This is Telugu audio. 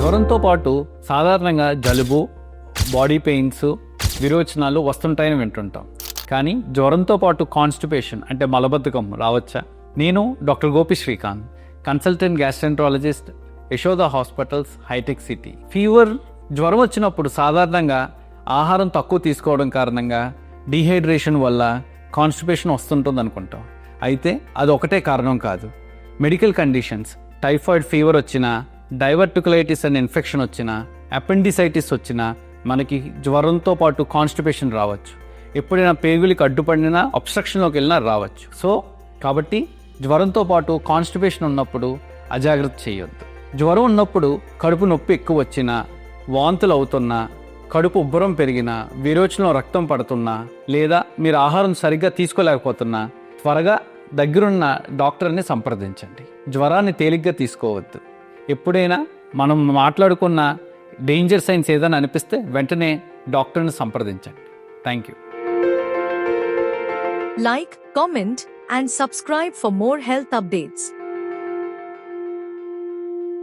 జ్వరంతో పాటు సాధారణంగా జలుబు బాడీ పెయిన్స్ విరోచనాలు వస్తుంటాయని వింటుంటాం. కానీ జ్వరంతో పాటు కాన్స్టిపేషన్ అంటే మలబద్ధకం రావచ్చా? నేను doctor Gopi Srikanth consultant gastroenterologist Yashoda hospitals hitec city. Fever జ్వరం వచ్చినప్పుడు సాధారణంగా ఆహారం తక్కువ తీసుకోవడం కారణంగా డీహైడ్రేషన్ వల్ల కాన్స్టిపేషన్ వస్తుంటుంది అనుకుంటాం అయితే అది ఒకటే కారణం కాదు. మెడికల్ కండిషన్స్ టైఫాయిడ్ ఫీవర్ వచ్చినా డైవర్టికులైటిస్ అనే ఇన్ఫెక్షన్ వచ్చినా అపెండిసైటిస్ వచ్చినా మనకి జ్వరంతో పాటు కాన్స్టిపేషన్ రావచ్చు. ఎప్పుడైనా పేగులకి అడ్డుపడినా అబ్స్ట్రక్షన్లోకి వెళ్ళినా రావచ్చు. సో కాబట్టి జ్వరంతో పాటు కాన్స్టిపేషన్ ఉన్నప్పుడు అజాగ్రత్త చేయొద్దు. జ్వరం ఉన్నప్పుడు కడుపు నొప్పి ఎక్కువ వచ్చినా వాంతులు అవుతున్నా కడుపు ఉబ్బరం పెరిగినా విరోచనం రక్తం పడుతున్నా లేదా మీరు ఆహారం సరిగ్గా తీసుకోలేకపోతున్నా త్వరగా దగ్గరున్న డాక్టర్ని సంప్రదించండి. జ్వరాన్ని తేలిగ్గా తీసుకోవద్దు. ఎప్పుడైనా మనం మాట్లాడుకున్న డేంజర్ సైన్స్ ఏదైనా అనిపిస్తే వెంటనే డాక్టర్ని సంప్రదించండి. Thank you like comment and subscribe for more health updates